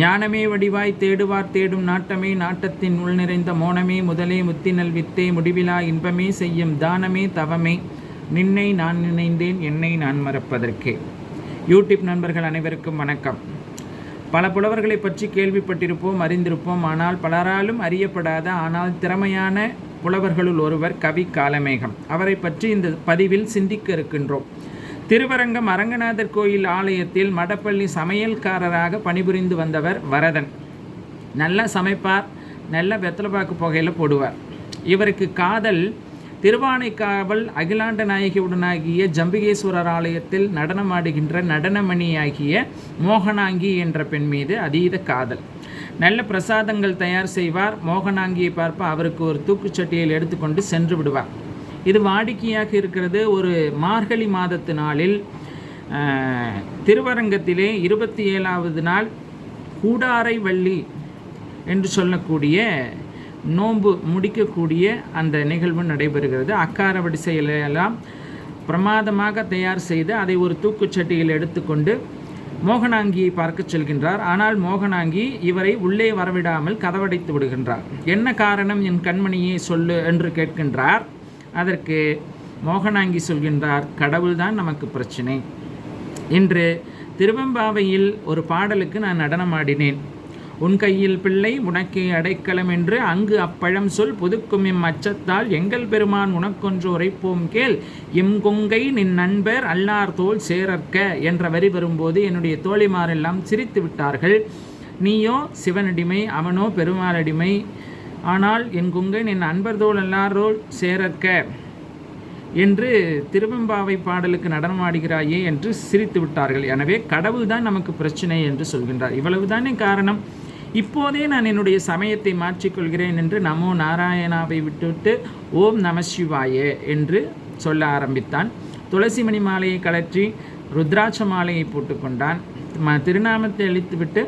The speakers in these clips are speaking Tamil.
ஞானமே வடிவாய் தேடுவார் தேடும் நாட்டமே நாட்டத்தின் உள் நிறைந்த மோனமே முதலே முத்தினல் வித்தே முடிவிலா இன்பமே செய்யும் தானமே தவமே. நின்னை நான் நினைந்தேன் என்னை நான் மறப்பதற்கே. யூடியூப் நண்பர்கள் அனைவருக்கும் வணக்கம். பல புலவர்களை பற்றி கேள்விப்பட்டிருப்போம் அறிந்திருப்போம் ஆனால் பலராலும் அறியப்படாத ஆனால் திறமையான புலவர்களுள் ஒருவர் கவி காலமேகம். அவரை பற்றி இந்த பதிவில் சிந்திக்க இருக்கின்றோம். திருவரங்கம் அரங்கநாதர் கோயில் ஆலயத்தில் மடப்பள்ளி சமையல்காரராக பணிபுரிந்து வந்தவர் வரதன். நல்லா சமைப்பார் நல்ல வெத்தலைப்பாக்கு புகையில் போடுவார். இவருக்கு காதல் திருவானைக்காவல் அகிலாண்ட நாயகியுடனாகிய ஜம்பிகேஸ்வரர் ஆலயத்தில் நடனமாடுகின்ற நடனமணியாகிய மோகனாங்கி என்ற பெண் மீது அதீத காதல். நல்ல பிரசாதங்கள் தயார் செய்வார் மோகனாங்கியை பார்ப்ப அவருக்கு ஒரு தூக்குச்சட்டியில் எடுத்துக்கொண்டு சென்று விடுவார். இது வாடிக்கையாக இருக்கிறது ஒரு மார்கழி மாதத்து நாளில் திருவரங்கத்திலே இருபத்தி ஏழாவது நாள் கூடாரை வள்ளி என்று சொல்லக்கூடிய நோன்பு முடிக்கக்கூடிய அந்த நிகழ்வு நடைபெறுகிறது. அக்கார வடிசையிலெல்லாம் பிரமாதமாக தயார் செய்து அதை ஒரு தூக்குச்சட்டியில் எடுத்துக்கொண்டு மோகனாங்கியை பார்க்க செல்கின்றார். ஆனால் மோகனாங்கி இவரை உள்ளே வரவிடாமல் கதவடைத்து விடுகின்றார். என்ன காரணம் என் கண்மணியை சொல்லு என்று கேட்கின்றார். அதற்கு மோகனாங்கி சொல்கின்றார் கடவுள்தான் நமக்கு பிரச்சனை. இன்று திருவெம்பாவையில் ஒரு பாடலுக்கு நான் நடனமாடினேன். உன் கையில் பிள்ளை உனக்கே அடைக்கலம் என்று அங்கு அப்பழம் சொல் புதுக்கும் இம் அச்சத்தால் எங்கள் பெருமான் உனக்கொன்று உரைப்போம் கேள். இம் கொங்கை நின் நண்பர் அல்லார் தோல் சேரற்க என்ற வரி வரும்போது என்னுடைய தோழிமாரெல்லாம் சிரித்து விட்டார்கள். நீயோ சிவனடிமை அவனோ பெருமாளடிமை ஆனால் என் குங்கன் என் அன்பர்தோல் எல்லாரோல் அல்லாரோல் சேரற்க என்று திருவெம்பாவை பாடலுக்கு நடனமாடுகிறாயே என்று சிரித்து விட்டார்கள். எனவே கடவுள் தான் நமக்கு பிரச்சனை என்று சொல்கின்றார். இவ்வளவுதானே காரணம்? இப்போதே நான் என்னுடைய சமயத்தை மாற்றிக்கொள்கிறேன் என்று நமோ நாராயணாவை விட்டுவிட்டு ஓம் நமசிவாயே என்று சொல்ல ஆரம்பித்தான். துளசிமணி மாலையை கலற்றி ருத்ராட்ச மாலையை போட்டுக்கொண்டான். திருநாமத்தை அழித்துவிட்டு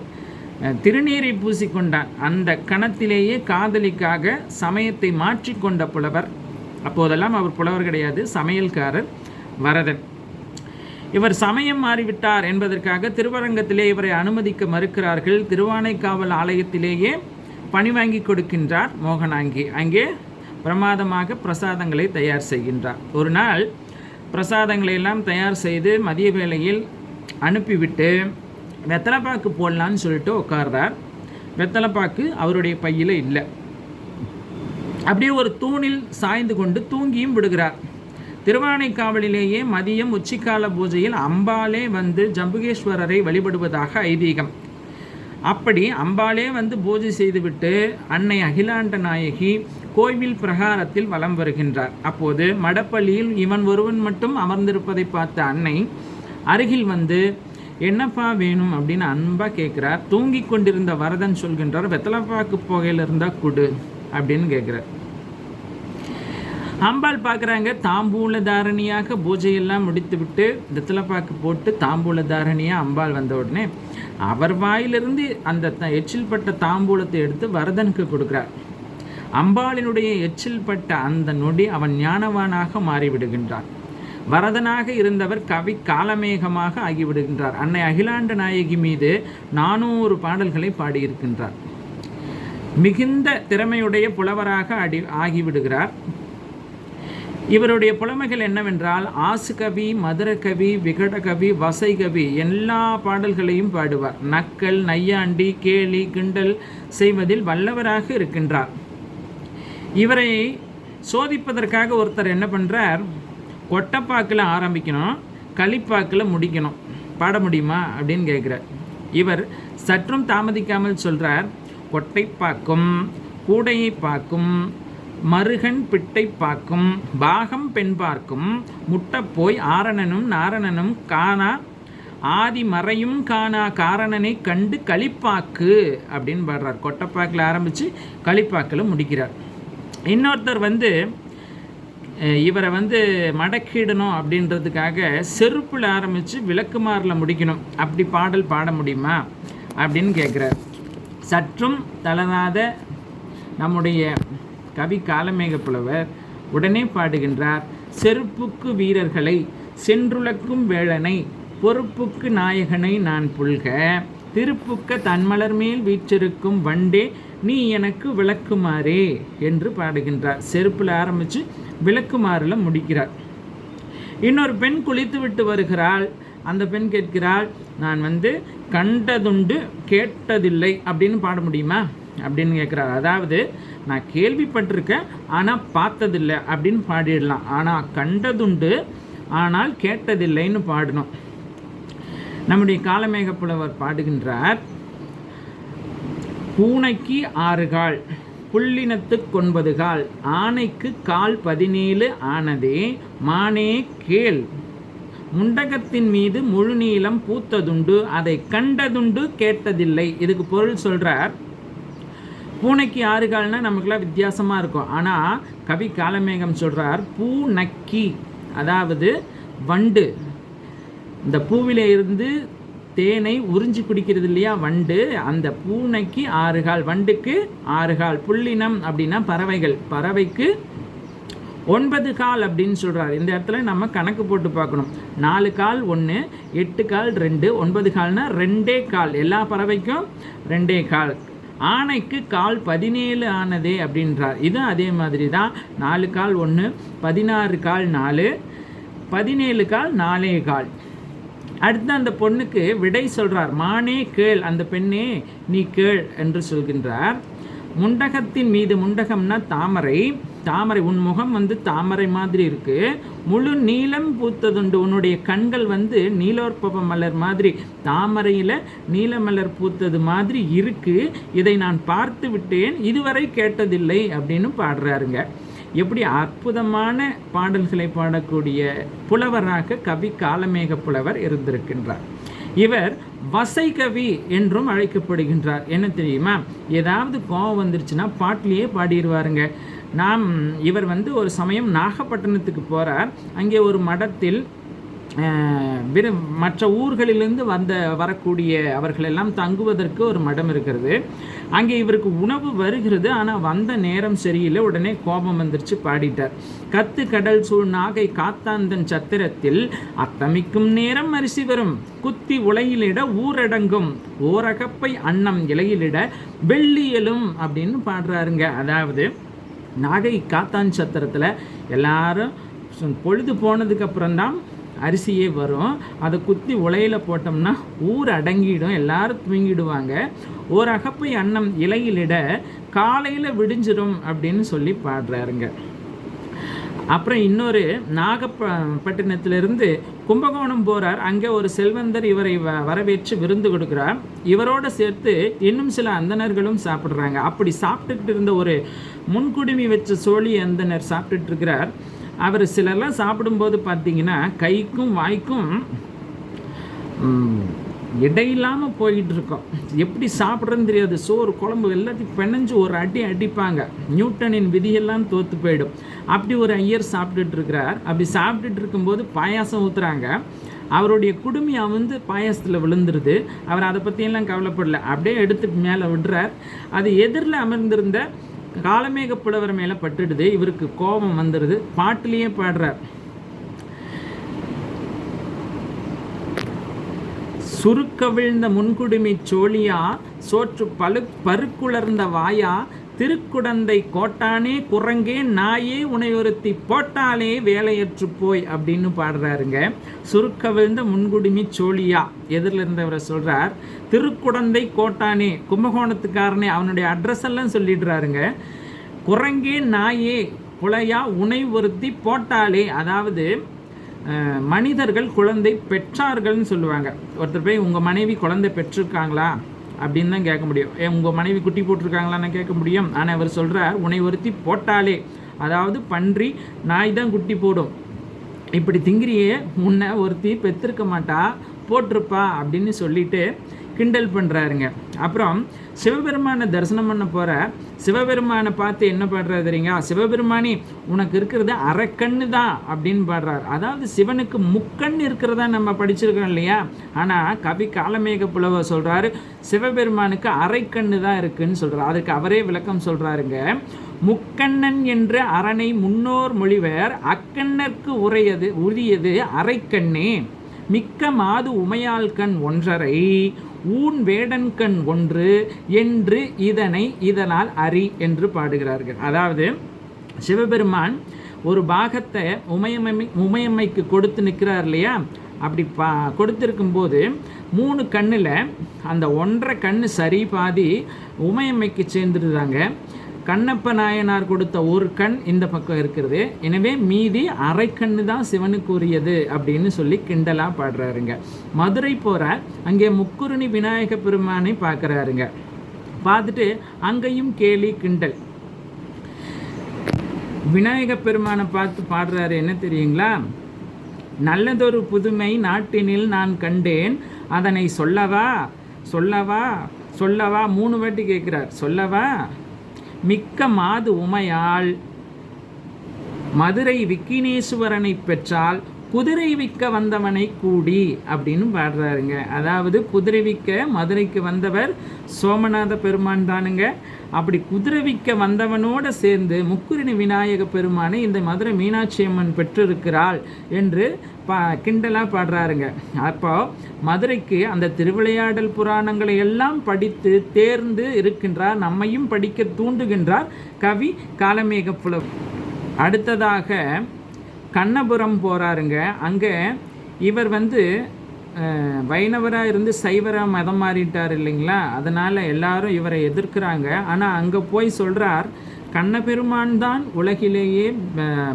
திருநீரை பூசிக்கொண்டான் அந்த கணத்திலேயே காதலிக்காக சமயத்தை மாற்றிக்கொண்ட புலவர். அப்போதெல்லாம் அவர் புலவர் கிடையாது சமையல்காரர் வரதன். இவர் சமயம் மாறிவிட்டார் என்பதற்காக திருவரங்கத்திலே இவரை அனுமதிக்க மறுக்கிறார்கள். திருவானைக்காவல் ஆலயத்திலேயே பணி வாங்கி கொடுக்கின்றார் மோகனாங்கி. அங்கே பிரமாதமாக பிரசாதங்களை தயார் செய்கின்றார். ஒரு நாள் பிரசாதங்களை எல்லாம் தயார் செய்து மதிய வேளையில் அனுப்பிவிட்டு வெத்தலைப்பாக்கு போடலான்னு சொல்லிட்டு உட்கார்றார் வெத்தலைப்பாக்கு அவருடைய பையில் இல்லை. அப்படியே ஒரு தூணில் சாய்ந்து கொண்டு தூங்கியும் விடுகிறார். திருவானைக்காவலிலேயே மதியம் உச்சிக்கால பூஜையில் அம்பாலே வந்து ஜம்புகேஸ்வரரை வழிபடுவதாக ஐதீகம். அப்படி அம்பாலே வந்து பூஜை செய்துவிட்டு அன்னை அகிலாண்ட நாயகி கோவில் பிரகாரத்தில் வலம் வருகின்றார். அப்போது மடப்பள்ளியில் இவன் ஒருவன் மட்டும் அமர்ந்திருப்பதை பார்த்த அன்னை அருகில் வந்து என்னப்பா வேணும் அப்படின்னு அன்பாக கேட்குறார் தூங்கி கொண்டிருந்த வரதன் சொல்கின்றார் வெத்தலைப்பாக்கு புகையில் இருந்தால் குடு அப்படின்னு கேட்குறார் அம்பாள் பார்க்குறாங்க தாம்பூல தாரணியாக பூஜையெல்லாம் முடித்துவிட்டு வெத்தலைப்பாக்கு போட்டு தாம்பூல தாரணியாக அம்பாள் வந்த உடனே அவர் வாயிலிருந்து அந்த த- எச்சில் பட்ட தாம்பூலத்தை எடுத்து வரதனுக்கு கொடுக்குறார். அம்பாளினுடைய எச்சில் பட்ட அந்த நொடி அவன் ஞானவானாக மாறிவிடுகின்றான். வரதனாக இருந்தவர் கவி காலமேகமாக ஆகிவிடுகின்றார். அன்னை அகிலாண்ட நாயகி மீது நானூறு பாடல்களை பாடியிருக்கின்றார். மிகுந்த திறமையுடைய புலவராக அடி ஆகிவிடுகிறார். இவருடைய புலமைகள் என்னவென்றால் ஆசுகவி மதுரகவி விகடகவி வசைகவி எல்லா பாடல்களையும் பாடுவார். நக்கல் நையாண்டி கேலி கிண்டல் செய்வதில் வல்லவராக இருக்கின்றார். இவரை சோதிப்பதற்காக ஒருத்தர் என்ன பண்ணுறார் கொட்டப்பாக்கில் ஆரம்பிக்கணும் களிப்பாக்கில் முடிக்கணும். பாட முடியுமா அப்படின்னு கேட்குறார். இவர் சற்றும் தாமதிக்காமல் சொல்கிறார் கொட்டைப்பாக்கும் கூடையை பாக்கும் மருகன் பிட்டை பாக்கும் பாகம் பெண் பார்க்கும் முட்டப்போய் ஆரணனும் நாரணனும் காணா ஆதி மறையும் காணா காரணனை கண்டு களிப்பாக்கு அப்படின்னு பாடுறார். கொட்டைப்பாக்கில் ஆரம்பித்து களிப்பாக்கில் முடிக்கிறார். இன்னொருத்தர் வந்து இவரை வந்து மடக்கிடணும் அப்படின்றதுக்காக செருப்பில் ஆரம்பித்து விளக்குமாறில் முடிக்கணும். அப்படி பாடல் பாட முடியுமா? அப்படின்னு கேட்குறார் சற்றும் தளராத நம்முடைய கவி காலமேக புலவர் உடனே பாடுகின்றார் செருப்புக்கு வீரர்களை சென்றுளக்கும் வேளனை பொறுப்புக்கு நாயகனை நான் புல்க திருப்புக்க தன்மலர் மேல் வீற்றிருக்கும் வண்டே நீ எனக்கு விளக்குமாறே என்று பாடுகின்றார். செருப்பில் ஆரம்பித்து விளக்குமாறில் முடிக்கிறார். இன்னொரு பெண் குளித்து விட்டு வருகிறாள். அந்த பெண் கேட்கிறாள் நான் வந்து கண்டதுண்டு கேட்டதில்லை. அப்படின்னு பாட முடியுமா? அப்படின்னு கேட்குறாரு. அதாவது நான் கேள்விப்பட்டிருக்கேன் ஆனால் பார்த்ததில்லை. அப்படின்னு பாடிடலாம். ஆனால் கண்டதுண்டு ஆனால் கேட்டதில்லைன்னு பாடணும். நம்முடைய காலமேக புலவர் பாடுகின்றார் பூனைக்கு ஆறு கால் புள்ளினத்து ஒன்பது கால் ஆனைக்கு கால் பதினேழு ஆனதே மானே கேள். முண்டகத்தின் மீது முழு நீளம் பூத்ததுண்டு அதை கண்டதுண்டு கேட்டதில்லை. இதுக்கு பொருள் சொல்கிறார் பூனைக்கு ஆறு கால்னால் நமக்குலாம் வித்தியாசமாக இருக்கும். ஆனால் கவி காலமேகம் சொல்கிறார் பூ நக்கி அதாவது வண்டு. இந்த பூவிலே இருந்து தேனை உறிஞ்சி குடிக்கிறது இல்லையா? வண்டு. அந்த பூனைக்கு ஆறு கால். வண்டுக்கு ஆறு கால். புள்ளினம் அப்படின்னா பறவைகள். பறவைக்கு ஒன்பது கால் அப்படின்னு சொல்கிறார் இந்த இடத்துல நம்ம கணக்கு போட்டு பார்க்கணும். நாலு கால் ஒன்று எட்டு கால் ரெண்டு ஒன்பது கால்னா ரெண்டே கால். எல்லா பறவைக்கும் ரெண்டே கால். ஆணைக்கு கால் பதினேழு ஆனதே அப்படின்றார். இதுவும் அதே மாதிரி தான் நாலு கால் ஒன்று பதினாறு கால் நாலு பதினேழு கால் நாலே கால். அடுத்து அந்த பொண்ணுக்கு விடை சொல்கிறார் மானே கேள் அந்த பெண்ணே நீ கேள் என்று சொல்கின்றார். முண்டகத்தின் மீது முண்டகம்னா தாமரை. தாமரை உன் முகம் வந்து தாமரை மாதிரி இருக்கு. முழு நீலம் பூத்ததுண்டு. உன்னுடைய கண்கள் வந்து நீலோற்பவ மலர் மாதிரி. தாமரையில் நீலமலர் பூத்தது மாதிரி இருக்கு. இதை நான் பார்த்து விட்டேன். இதுவரை கேட்டதில்லை அப்படின்னு பாடுறாருங்க. எப்படி அற்புதமான பாடல்களை பாடக்கூடிய புலவராக கவி காலமேக புலவர் இருந்திருக்கின்றார். இவர் வசை கவி என்றும் அழைக்கப்படுகின்றார். என்ன தெரியுமா? ஏதாவது கோவம் வந்துருச்சுன்னா பாட்டிலேயே பாடிடுவாருங்க நாம் இவர் வந்து ஒரு சமயம் நாகப்பட்டினத்துக்கு போகிறார் அங்கே ஒரு மடத்தில் விரு மற்ற ஊர்களிலிருந்து வந்த வரக்கூடிய அவர்களெல்லாம் தங்குவதற்கு ஒரு மடம் இருக்கிறது. அங்கே இவருக்கு உணவு வருகிறது ஆனால் வந்த நேரம் சரியில்லை. உடனே கோபம் வந்துருச்சு பாடிட்டார். கத்து கடல் சூழ் நாகை காத்தாந்தன் சத்திரத்தில் அத்தமிக்கும் நேரம் அரிசி வரும். குத்தி உலையிலிட ஊரடங்கும். ஓரகப்பை அன்னம் இலையிலிட வெள்ளியலும் அப்படின்னு பாடுறாருங்க. அதாவது நாகை காத்தான் சத்திரத்தில் எல்லாரும் பொழுது போனதுக்கு அப்புறம்தான் அரிசியே வரும். அதை குத்தி உலையில போட்டோம்னா ஊர் அடங்கிடும். எல்லாரும் தூங்கிடுவாங்க. ஒரு அகப்பை அன்னம் இலையிலிட காலையில் விடிஞ்சிரும் அப்படின்னு சொல்லி பாடுறாருங்க. அப்புறம் இன்னொரு நாகப்பட்டினத்திலிருந்து கும்பகோணம் போகிறார் அங்கே ஒரு செல்வந்தர் இவரை வ- வரவேற்று விருந்து கொடுக்கிறார். இவரோட சேர்த்து இன்னும் சில அந்தணர்களும் சாப்பிட்றாங்க. அப்படி சாப்பிட்டுட்டு இருந்த ஒரு முன்குடுமி வச்ச சோழி அந்தனர் சாப்பிட்டுட்டு இருக்கிறார். அவர் சிலர்லாம் சாப்பிடும்போது பார்த்தீங்கன்னா கைக்கும் வாய்க்கும் இடையில்லாமல் போயிட்டுருக்கோம். எப்படி சாப்பிட்றதுன்னு தெரியாது. சோறு குழம்பு எல்லாத்தையும் பிணைஞ்சு ஒரு அடி அடிப்பாங்க. நியூட்டனின் விதியெல்லாம் தோற்று போயிடும். அப்படி ஒரு ஐயர் சாப்பிட்டுட்டு இருக்கிறார் அப்படி சாப்பிட்டுட்டு இருக்கும்போது பாயாசம் ஊற்றுறாங்க அவருடைய குடுமி வந்து பாயாசத்தில் விழுந்துருது. அவர் அதை பற்றியெல்லாம் கவலைப்படல. அப்படியே எடுத்து மேலே விடுறார். அது எதிரில் அமர்ந்திருந்த காலமேக புலவர் மேலே பட்டுடுது இவருக்கு கோபம் வந்துடுது. பாட்டிலேயே பாடுறார். சுருக்கவிழ்ந்த முன்குடுமி சோழியா சோற்று பழு பருக்குளர்ந்த வாயா திருக்குடந்தை கோட்டானே குரங்கே நாயே உனையொருத்தி போட்டாலே வேலையற்று போய் அப்படின்னு பாடுறாருங்க. சுருக்கவிழ்ந்த முன்குடுமி சோழியா எதிரில் இருந்தவரை சொல்கிறார் திருக்குடந்தை கோட்டானே கும்பகோணத்துக்காரனே அவனுடைய அட்ரஸ் எல்லாம் சொல்லிடுறாருங்க. குரங்கே நாயே புலையா உனை ஒருத்தி போட்டாலே அதாவது மனிதர்கள் குழந்தை பெற்றார்கள்னு சொல்லுவாங்க. ஒருத்தர் போய் உங்கள் மனைவி குழந்தை பெற்றிருக்காங்களா? அப்படின்னு தான் கேட்க முடியும். ஏ உங்கள் மனைவி குட்டி போட்டிருக்காங்களான்னு கேட்க முடியும். ஆனால் அவர் சொல்கிறார் உன்னை ஒருத்தி போட்டாலே. அதாவது பன்றி நாய் தான் குட்டி போடும். இப்படி திங்கிரியே உன்னை ஒருத்தி பெற்றிருக்க மாட்டா போட்டிருப்பா. அப்படின்னு சொல்லிட்டு கிண்டல் பண்ணுறாருங்க அப்புறம் சிவபெருமானை தரிசனம் பண்ண போகிற சிவபெருமானை பார்த்து என்ன பாடுறாரு தெரியுங்க சிவபெருமானி உனக்கு இருக்கிறது அரைக்கண்ணு தான் அப்படின்னு பாடுறாரு. அதாவது சிவனுக்கு முக்கண் இருக்கிறதா நம்ம படிச்சிருக்கோம் இல்லையா? ஆனால் கவி காலமேக புலவர் சொல்கிறாரு சிவபெருமானுக்கு அரைக்கண்ணு தான் இருக்குன்னு சொல்கிறார் அதுக்கு அவரே விளக்கம் சொல்கிறாருங்க முக்கண்ணன் என்ற அரணை முன்னோர் மொழிவர் அக்கண்ணற்கு உரையது உரியது அரைக்கண்ணே. மிக்க மாது உமையால் கண் ஒன்றரை ஊன் வேடன்கண் ஒன்று என்று இதனை இதனால் அறி என்று பாடுகிறார்கள். அதாவது சிவபெருமான் ஒரு பாகத்தை உமையம்மை உமையம்மைக்கு கொடுத்து நிற்கிறார் இல்லையா? அப்படி பா கொடுத்துருக்கும்போது மூணு கண்ணில் அந்த ஒன்றரை கண் சரி பாதி உமையம்மைக்கு சேர்ந்துருந்தாங்க கண்ணப்ப நாயனார் கொடுத்த ஒரு கண் இந்த பக்கம் இருக்கிறது. எனவே மீதி அரை கண்ணு தான் சிவனுக்கு உரியது அப்படின்னு சொல்லி கிண்டலாக பாடுறாருங்க. மதுரை போகிறார் அங்கே முக்குருணி விநாயக பெருமானை பார்க்குறாருங்க பார்த்துட்டு அங்கேயும் கேலி கிண்டல். விநாயக பெருமானை பார்த்து பாடுறாரு என்ன தெரியுங்களா? நல்லதொரு புதுமை நாட்டினில் நான் கண்டேன். அதனை சொல்லவா? சொல்லவா? சொல்லவா? மூணு வாட்டி கேட்குறார் சொல்லவா? மிக்க மாது உமையால் மதுரை விக்கினேஸ்வரனை பெற்றால் குதிரை விற்க வந்தவனை கூடி அப்படின்னு பாடுறாருங்க. அதாவது குதிரை விற்க மதுரைக்கு வந்தவர் சோமநாத பெருமான் தானுங்க. அப்படி குதிரை விற்க வந்தவனோட சேர்ந்து முக்குரணி விநாயக பெருமானை இந்த மதுரை மீனாட்சி அம்மன் பெற்றிருக்கிறாள் என்று பா கிண்டலாக பாடுறாருங்க. அப்போ மதுரைக்கு அந்த திருவிளையாடல் புராணங்களை எல்லாம் படித்து தேர்ந்து இருக்கின்றார் நம்மையும் படிக்க தூண்டுகின்றார் கவி காலமேக புலவர் அடுத்ததாக கண்ணபுரம் போகிறாருங்க அங்கே இவர் வந்து வைணவராக இருந்து சைவராக மதம் மாறிட்டார் இல்லைங்களா? அதனால் எல்லாரும் இவரை எதிர்க்கிறாங்க. ஆனால் அங்கே போய் சொல்கிறார் கண்ணபெருமான் தான் உலகிலேயே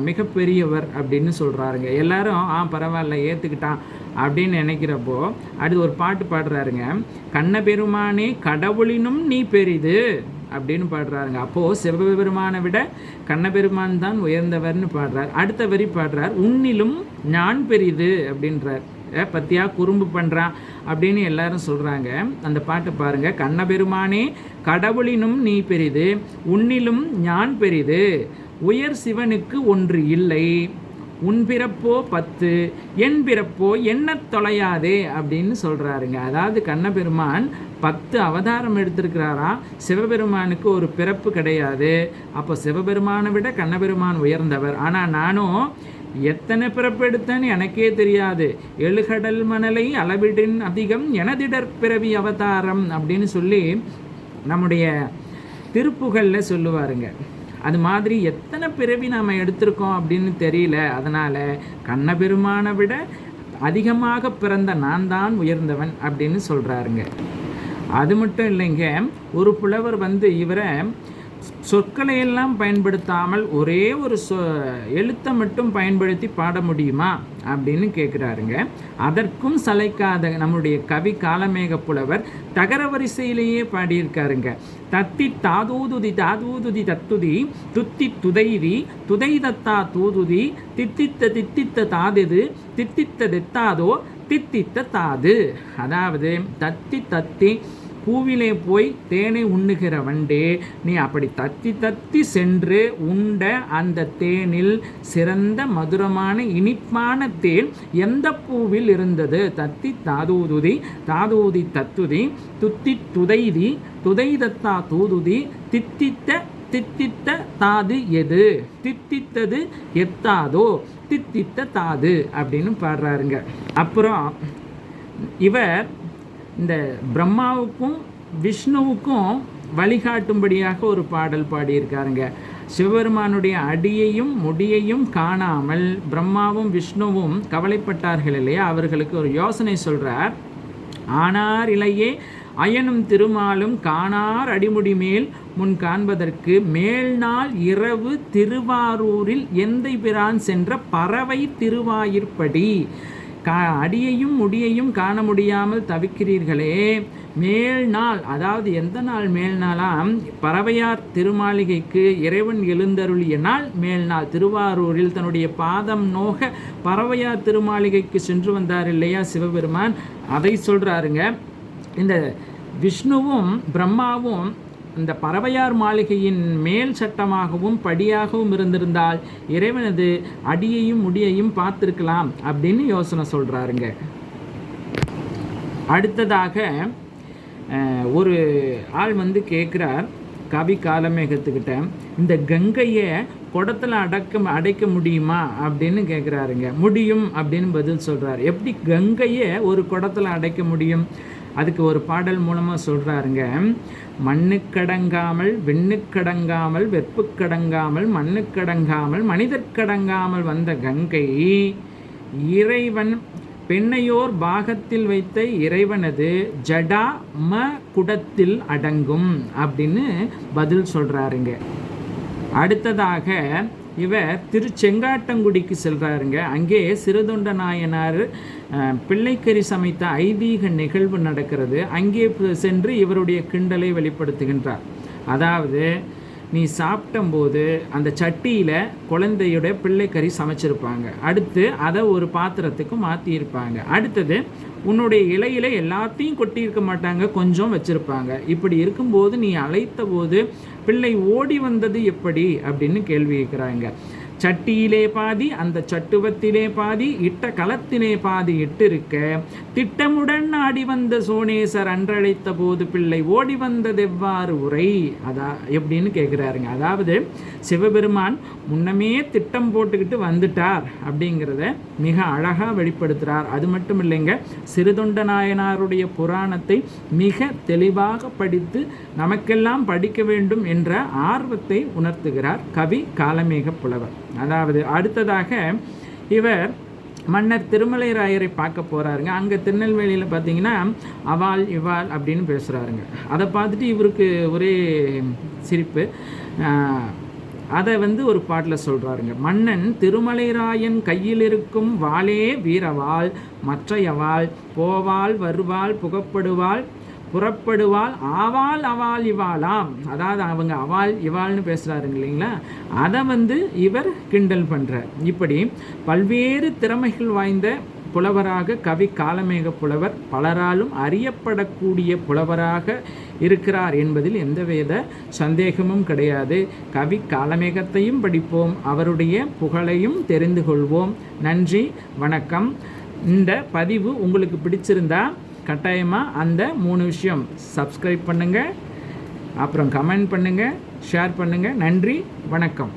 மிகப்பெரியவர் அப்படின்னு சொல்கிறாருங்க எல்லாரும் ஆ பரவாயில்ல ஏற்றுக்கிட்டான் அப்படின்னு நினைக்கிறப்போ அடுத்து ஒரு பாட்டு பாடுறாருங்க. கண்ணபெருமானே கடவுளினும் நீ பெரிது அப்படின்னு பாடுறாருங்க. அப்போது சிவபெருமானை விட கண்ணபெருமான் தான் உயர்ந்தவர்னு பாடுறார். அடுத்த வரி பாடுறார் உன்னிலும் ஞான் பெரிது அப்படின்றார். பத்தியா குறும்பு பண்ணுறான் அப்படின்னு எல்லாரும் சொல்கிறாங்க அந்த பாட்டை பாருங்கள் கண்ணபெருமானே கடவுளினும் நீ பெரிது உன்னிலும் ஞான் பெரிது உயர் சிவனுக்கு ஒன்று இல்லை உன் பிறப்போ பத்து என் பிறப்போ என்ன தொலையாதே அப்படின்னு சொல்கிறாருங்க அதாவது கண்ணபெருமான் பத்து அவதாரம் எடுத்திருக்கிறாராம் சிவபெருமானுக்கு ஒரு பிறப்பு கிடையாது. அப்போ சிவபெருமானை விட கண்ணபெருமான் உயர்ந்தவர். ஆனால் நானும் எத்தனை பிறப்பு எடுத்தேன்னு எனக்கே தெரியாது. எழுகடல் மணலை அளவிடின் அதிகம் எனதிடர் பிறவி அவதாரம் அப்படின்னு சொல்லி நம்முடைய திருப்புகளில் சொல்லுவாருங்க. அது மாதிரி எத்தனை பிறவி நாம் எடுத்திருக்கோம் அப்படின்னு தெரியல. அதனால் கண்ணபெருமானை விட அதிகமாக பிறந்த நான் தான் உயர்ந்தவன் அப்படின்னு சொல்கிறாருங்க அது மட்டும் இல்லைங்க ஒரு புலவர் வந்து இவரை சொற்களை எல்லாம் பயன்படுத்தாமல் ஒரே ஒரு சொ எழுத்தை மட்டும் பயன்படுத்தி பாட முடியுமா அப்படின்னு கேட்குறாருங்க அதற்கும் சளைக்காத நம்முடைய கவி காலமேக புலவர் தகர வரிசையிலேயே பாடியிருக்காருங்க. தத்தி தாதூதுதி தாதூதுதி தத்துதி துத்தி துதைதி துதை தத்தா தூதுதி தித்தித்த தித்தித்த தாதெது தித்தித்த தெத்தாதோ தித்தித்த தாது அதாவது தத்தி தத்தி பூவிலே போய் தேனை உண்ணுகிற வண்டே நீ அப்படி தத்தி தத்தி சென்று உண்ட அந்த தேனில் சிறந்த மதுரமான இனிப்பான தேன் எந்த பூவில் இருந்தது? தத்தி தாதூதுதி தாதூதி தத்துதி துத்தி துதைதி துதை தத்தா தூதுதி தித்தித்த தித்தித்த தாது எது? தித்தித்தது எத்தாதோ? தித்தித்த தாது அப்படின்னு பாடுறாருங்க. அப்புறம் இவர் இந்த பிரம்மாவுக்கும் விஷ்ணுவுக்கும் வழிகாட்டும்படியாக ஒரு பாடல் பாடியிருக்காருங்க. சிவபெருமானுடைய அடியையும் முடியையும் காணாமல் பிரம்மாவும் விஷ்ணுவும் கவலைப்பட்டார்கள் இல்லையா? அவர்களுக்கு ஒரு யோசனை சொல்கிறார் ஆனார் இலையே அயனும் திருமாலும் காணார் அடிமுடி மேல் முன் காண்பதற்கு மேல்நாள் இரவு திருவாரூரில் எந்தை பிரான் சென்ற பறவை திருவாயிற்படி. கா அடியையும் முடியையும் காண முடியாமல் தவிக்கிறீர்களே. மேல் நாள் அதாவது எந்த நாள் மேல் நாளாம் பறவையார் திருமாளிகைக்கு இறைவன் எழுந்தருளிய நாள் மேல் நாள். திருவாரூரில் தன்னுடைய பாதம் நோக பறவையார் திருமாளிகைக்கு சென்று வந்தார் இல்லையா சிவபெருமான்? அதை சொல்கிறாருங்க இந்த விஷ்ணுவும் பிரம்மாவும் இந்த பறவையார் மாளிகையின் மேல் சட்டமாகவும் படியாகவும் இருந்திருந்தால் இறைவனது அடியையும் முடியையும் பார்த்துருக்கலாம் அப்படின்னு யோசனை சொல்கிறாருங்க அடுத்ததாக ஒரு ஆள் வந்து கேட்குறார் கவி காலமேகத்துக்கிட்ட இந்த கங்கையை குடத்தில் அடக்க அடைக்க முடியுமா அப்படின்னு கேட்குறாருங்க முடியும் அப்படின்னு பதில் சொல்கிறார் எப்படி கங்கையை ஒரு குடத்தில் அடைக்க முடியும்? அதுக்கு ஒரு பாடல் மூலமாக சொல்கிறாருங்க மண்ணுக்கடங்காமல் விண்ணுக்கடங்காமல் வெப்புக்கடங்காமல் மண்ணுக்கடங்காமல் மனிதர்க்கடங்காமல் வந்த கங்கை இறைவன் பெண்ணையோர் பாகத்தில் வைத்த இறைவனது ஜடா ம குடத்தில் அடங்கும் அப்படின்னு பதில் சொல்கிறாருங்க அடுத்ததாக இவர் திருச்செங்காட்டங்குடிக்கு செல்கிறாருங்க அங்கே சிறுதொண்ட நாயனார் பிள்ளைக்கறி சமைத்த ஐதீக நிகழ்வு நடக்கிறது. அங்கே சென்று இவருடைய கிண்டலை வெளிப்படுத்துகின்றார். அதாவது நீ சாப்பிட்டம்போது அந்த சட்டியில் குழந்தையோட பிள்ளைக்கறி சமைச்சிருப்பாங்க. அடுத்து அதை ஒரு பாத்திரத்துக்கு மாற்றியிருப்பாங்க அடுத்தது உன்னுடைய இலையில எல்லாத்தையும் கொட்டியிருக்க மாட்டாங்க கொஞ்சம் வச்சுருப்பாங்க. இப்படி இருக்கும்போது நீ அழைத்த போது பிள்ளை ஓடி வந்தது எப்படி? அப்படின்னு கேள்வி கேட்குறாங்க. சட்டியிலே பாதி அந்த சட்டுவத்திலே பாதி இட்ட களத்திலே பாதி இட்டிருக்க திட்டமுடன் ஆடி வந்த சோனேசர் அன்றழைத்த போது பிள்ளை ஓடி வந்தது எவ்வாறு உரை? அதா எப்படின்னு கேட்குறாருங்க அதாவது சிவபெருமான் முன்னமே திட்டம் போட்டுக்கிட்டு வந்துட்டார் அப்படிங்கிறத மிக அழகாக வெளிப்படுத்துகிறார் அது மட்டும் இல்லைங்க சிறுதொண்ட நாயனாருடைய புராணத்தை மிக தெளிவாக படித்து நமக்கெல்லாம் படிக்க வேண்டும் என்ற ஆர்வத்தை உணர்த்துகிறார் கவி காலமேக புலவர். அதாவது அடுத்ததாக இவர் மன்னர் திருமலை ராயரை பார்க்க போகிறாருங்க அங்கே திருநெல்வேலியில் பார்த்தீங்கன்னா அவாள் இவாள் அப்படின்னு பேசுகிறாருங்க அதை பார்த்துட்டு இவருக்கு ஒரே சிரிப்பு. அதை வந்து ஒரு பாட்டில் சொல்கிறாருங்க மன்னன் திருமலைராயன் கையில் இருக்கும் வாளே வீரவாள் மற்றையவாள் போவாள் வருவாள் புகப்படுவாள் புறப்படுவாள் ஆவாள் அவாள் இவாளாம். அதாவது அவங்க அவாள் இவாள்னு பேசுகிறாருங்க இல்லைங்களா? அதை வந்து இவர் கிண்டல் பண்ணுறார் இப்படி பல்வேறு திறமைகள் வாய்ந்த புலவராக கவி காலமேக புலவர் பலராலும் அறியப்படக்கூடிய புலவராக இருக்கிறார் என்பதில் எந்தவித சந்தேகமும் கிடையாது. கவி காலமேகத்தையும் படிப்போம் அவருடைய புகழையும் தெரிந்து கொள்வோம். நன்றி வணக்கம். இந்த பதிவு உங்களுக்கு பிடிச்சிருந்தா கட்டாயமாக அந்த மூணு விஷயம். சப்ஸ்கிரைப் பண்ணுங்கள் அப்புறம் கமெண்ட் பண்ணுங்கள் ஷேர் பண்ணுங்கள் நன்றி. வணக்கம்.